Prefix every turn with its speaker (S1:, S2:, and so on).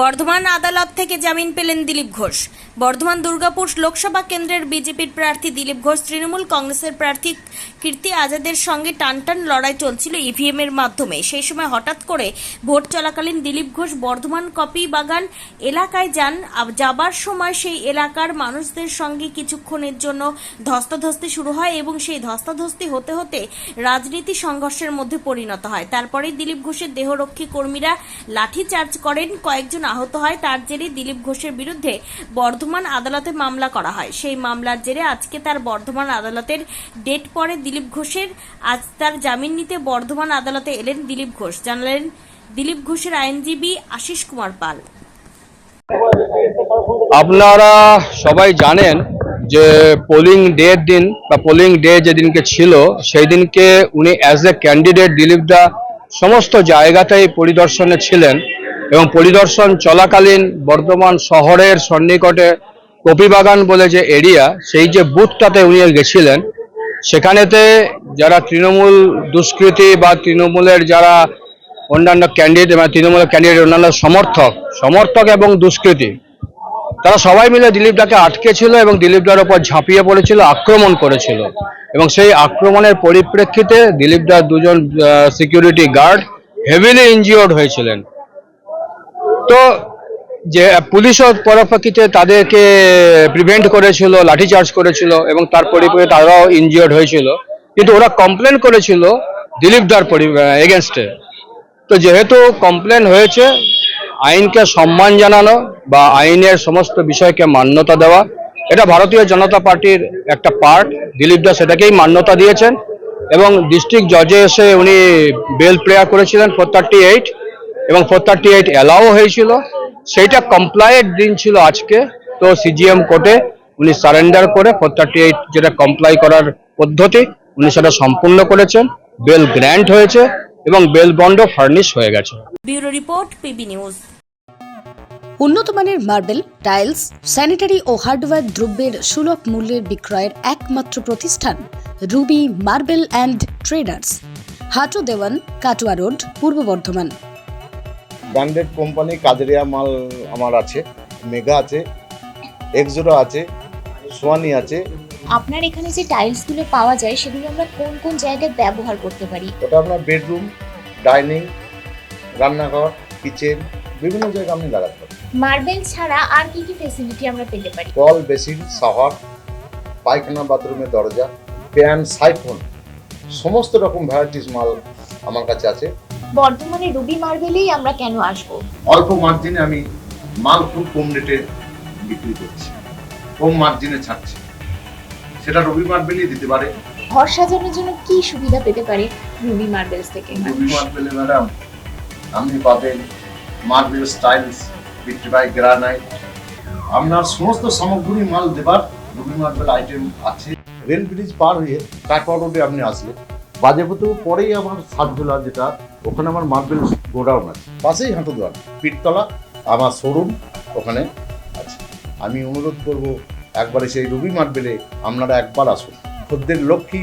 S1: বর্ধমান আদালত থেকে জামিন পেলেন দিলীপ ঘোষ। বর্ধমান দুর্গাপুর লোকসভা কেন্দ্রের বিজেপির প্রার্থী দিলীপ ঘোষ, তৃণমূল কংগ্রেসের প্রার্থী কীর্তি আজাদের সঙ্গে টানটান লড়াই চলছিল ইভিএম এর মাধ্যমে। সেই সময় হঠাৎ করে ভোট চলাকালীন দিলীপ ঘোষ বর্ধমান কপি বাগান এলাকায় যান। যাবার সময় সেই এলাকার মানুষদের সঙ্গে কিছুক্ষণের জন্য ধস্তাধস্তি শুরু হয় এবং সেই ধস্তাধস্তি হতে হতে রাজনীতি সংঘর্ষের মধ্যে পরিণত হয়। তারপরে দিলীপ ঘোষের দেহরক্ষী কর্মীরা লাঠিচার্জ করেন। কয়েকজন আহত হয়, তার জেরে দিলীপ ঘোষের বিরুদ্ধে বর্ধমান আদালতে মামলা করা হয়। সেই মামলার জেরে আজকে তার বর্ধমান আদালতের ডেট পরে দিলীপ ঘোষের। আজ তার জামিন নিতে বর্ধমান আদালতে এলেন দিলীপ ঘোষ। জানালেন দিলীপ ঘোষের আইনজীবী আশিস কুমার পাল।
S2: আপনারা সবাই জানেন যে পোলিং ডের দিন বা পোলিং ডে যেদিনকে ছিল সেই দিনকে উনি অ্যাজ এ ক্যান্ডিডেট দিলীপ দা সমস্ত জায়গাতেই পরিদর্শনে ছিলেন। এবং পরিদর্শন চলাকালীন বর্ধমান শহরের সন্নিকটে কপিবাগান বলে যে এরিয়া, সেই যে বুথটাতে উনি গেছিলেন, সেখানেতে যারা তৃণমূল দুষ্কৃতি বা তৃণমূলের যারা অন্যান্য ক্যান্ডিডেট মানে তৃণমূলের ক্যান্ডিডেট অন্যান্য সমর্থক সমর্থক এবং দুষ্কৃতি, তারা সবাই মিলে দিলীপ দাকে আটকে ছিল এবং দিলীপ দার ওপর ঝাঁপিয়ে পড়েছিল, আক্রমণ করেছিল। এবং সেই আক্রমণের পরিপ্রেক্ষিতে দিলীপ দার দুজন সিকিউরিটি গার্ড হেভিলি ইনজিওর্ড হয়েছিলেন। তো যে পুলিশও পরপ্রেক্ষিতে তাদেরকে প্রিভেন্ট করেছিল, লাঠিচার্জ করেছিল এবং তার পরিপ্রেক্ষিতে তারাও ইনজিওর্ড হয়েছিল। কিন্তু ওরা কমপ্লেন করেছিল দিলীপ দার এগেনস্টে তো যেহেতু কমপ্লেন হয়েছে, আইনকে সম্মান জানানো বা আইনের সমস্ত বিষয়কে মান্যতা দেওয়া, এটা ভারতীয় জনতা পার্টির একটা পার্ট দিলীপ দাস সেটাকেই মান্যতা দিয়েছেন এবং ডিস্ট্রিক্ট জজে এসে উনি বেল প্রেয়ার করেছিলেন ফোর থার্টি এইট এবং ফোর থার্টি এইট অ্যালাও হয়েছিল। সেইটা কমপ্লাইয়ের দিন ছিল আজকে। তো সিজিএম কোর্টে উনি সারেন্ডার করে ফোর থার্টি এইট যেটা কমপ্লাই করার পদ্ধতি উনি সেটা সম্পূর্ণ করেছেন। বেল গ্র্যান্ট হয়েছে এবং বেল বন্ডও ফার্নিশ হয়ে গেছে।
S1: Bureau report PB news.
S3: উন্নত মানের মার্বেল টাইলস স্যানিটারি ও হার্ডওয়্যার দ্রব্যের সুলভ মূল্যের বিক্রয়ের একমাত্র প্রতিষ্ঠান ruby marble and traders. Hatu Dewan Katwa road Purba Bardhaman.
S4: Branded company Kajaria মাল আমার আছে মেগা আছে এক্সোরো আছে সোয়ানি আছে।
S5: আপনার এখানে যে টাইলসগুলো পাওয়া যায় সেগুলো আমরা কোন কোন জায়গায় ব্যবহার করতে পারি?
S4: ওটা আপনার বেডরুম ডাইনিং রান্নাঘর কিচেন বিভিন্ন জায়গায় আপনি লাগাতে পারেন।
S5: মার্বেল ছাড়া আর কি কি ফেসিলিটি আমরা পেতে পারি?
S4: কল বেসিন সাহার পায়খানা বাথরুমের দরজা প্যান সাইফোন সমস্ত রকম ভ্যারাইটিস মাল আমার কাছে আছে।
S5: বর্ধমানে রুবি মার্বেলেই আমরা কেন আসব?
S4: অল্প মার্জিনে আমি মাল খুব কম রেটে বিক্রি করছি। কম মার্জিনে ছাড়ছি। সেটা রবি মার্বেলই দিতে পারে।
S5: ঘর সাজানোর জন্য কি সুবিধা পেতে পারে রুবি মার্বেলস থেকে?
S4: রবি মার্বেলে ম্যাডাম আপনি পাবেন মার্বেল স্টাইলস বিট্রিবাই গ্রানাইট। আপনার সমস্ত সামগ্রী মাল দেবার রবি মার্বেল আইটেম আছে। রেল ব্রিজ পার হয়ে কাটোয়া রোডে আপনি আসলে বাজেপুতু পরেই আমার সাতজোলা যেটা ওখানে আমার মার্বেল গোডাউন আছে। পাশেই হাঁটু দোয়ার পিঠতলা আমার শোরুম ওখানে আছে। আমি অনুরোধ করব একবারে সেই রুবি মার্বেলে আপনারা একবার আসুন। খদ্দের লক্ষ্মী